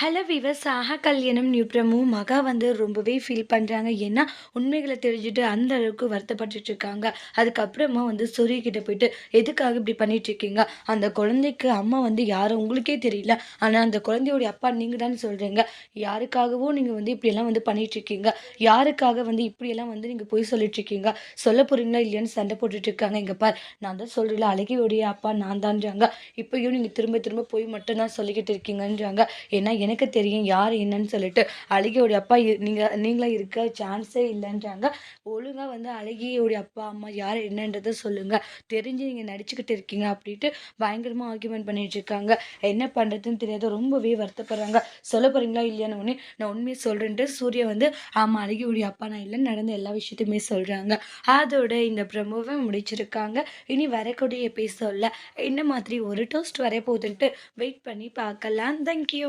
Hello விவஸ் ஆஹா கல்யாணம். நியூப்ரமும் மகா வந்து ரொம்பவே ஃபீல் பண்ணுறாங்க ஏன்னா உண்மைகளை தெரிஞ்சுட்டு அந்த அளவுக்கு வருத்தப்பட்டுட்டு இருக்காங்க. அதுக்கப்புறமா வந்து சூரிய கிட்ட போயிட்டு எதுக்காக இப்படி பண்ணிட்டு இருக்கீங்க? அந்த குழந்தைக்கு அம்மா வந்து யாரும் உங்களுக்கே தெரியல. ஆனால் அந்த குழந்தையோடைய அப்பா நீங்கள் தான் சொல்கிறீங்க யாருக்காகவும் நீங்கள் வந்து இப்படியெல்லாம் வந்து பண்ணிட்டு இருக்கீங்க. யாருக்காக வந்து இப்படியெல்லாம் வந்து நீங்கள் போய் சொல்லிட்டு இருக்கீங்க? சொல்ல போறீங்களா இல்லையான்னு சண்டை போட்டுட்டு இருக்காங்க. இங்கே பார் நான் தான் சொல்கிறேன் அழகியோடைய அப்பா நான் தான்றாங்க. இப்பயும் நீங்கள் திரும்ப திரும்ப போய் மட்டும்தான் சொல்லிக்கிட்டு இருக்கீங்கன்றாங்க. ஏன்னா எனக்கு தெரியும் யார் என்னன்னு சொல்லிட்டு அழகியோடைய அப்பா இ- நீங்களாக இருக்க சான்ஸே இல்லைன்றாங்க. ஒழுங்காக வந்து அழகியோடைய அப்பா அம்மா யார் என்னன்றதை சொல்லுங்கள் தெரிஞ்சு நீங்கள் நடிச்சுக்கிட்டு இருக்கீங்க அப்படின்ட்டு பயங்கரமாக ஆர்குமெண்ட் பண்ணிட்டு இருக்காங்க. என்ன பண்ணுறதுன்னு தெரியாத ரொம்பவே வருத்தப்படுறாங்க. சொல்ல போகிறீங்களா இல்லையான்னு உடனே நான் உண்மையை சொல்கிறேன்ட்டு சூர்யா வந்து ஆமாம் அழகியோடைய அப்பா நான் இல்லைன்னு நடந்த எல்லா விஷயத்தையுமே சொல்கிறாங்க அதோட இந்த ப்ரமோவை முடிச்சிருக்காங்க. இனி வரக்கூடிய எபிசோட்ல என்ன மாதிரி ஒரு டோஸ்ட் வரைய போகுதுன்ட்டு வெயிட் பண்ணி பார்க்கலாம். தேங்க்யூ